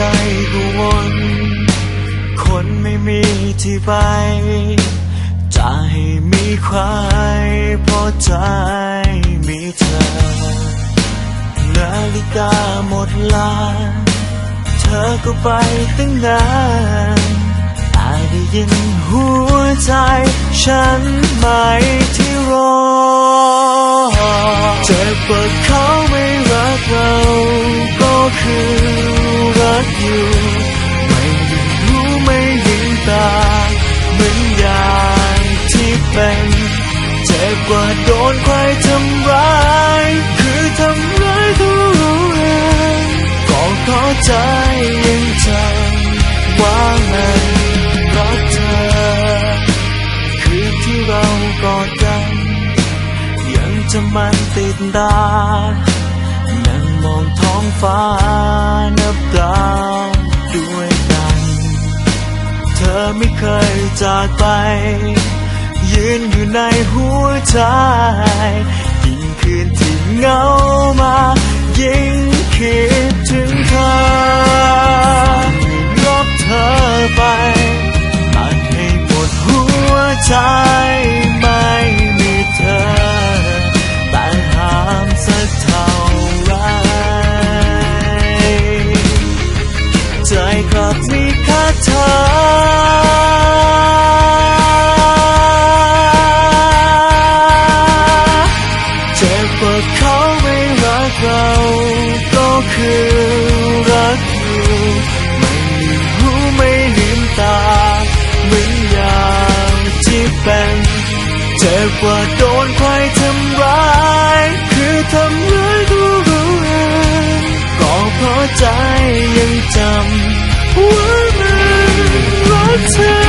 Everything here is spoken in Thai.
ไรก็วนคนไม่มีที่ไป จะให้มีใครพอใจมีเธอ นาฬิกาหมดลา เธอก็ไปตั้งนานอาจได้ยินหัวใจ ฉันไหมที่รอเจ็บปวดเขา อยู่ไม่ได้รู้ไม่เห็นตาเหมือนอย่างที่เป็นเจ็บกว่าโดนใครทำร้ายคือทำร้ายตัวเราเองก็เข้าใจยังจำว่ามันรักเธอ คืนที่เรากอดกัน ยังจะมันติดตานั่งมองท้องฟ้า อไม่เคยจากไป ยืนอยู่ในหัวใจยิ่งคืนที่เหงามา ยิ่งคิดถึงเธอลบเธอไปตัดให้หมดหัวใจ จ็บกว่าโดนใครทำร้าย คือทำร้ายตัวเราเองก็เพราะใจยังจำว่ามันรักเธอ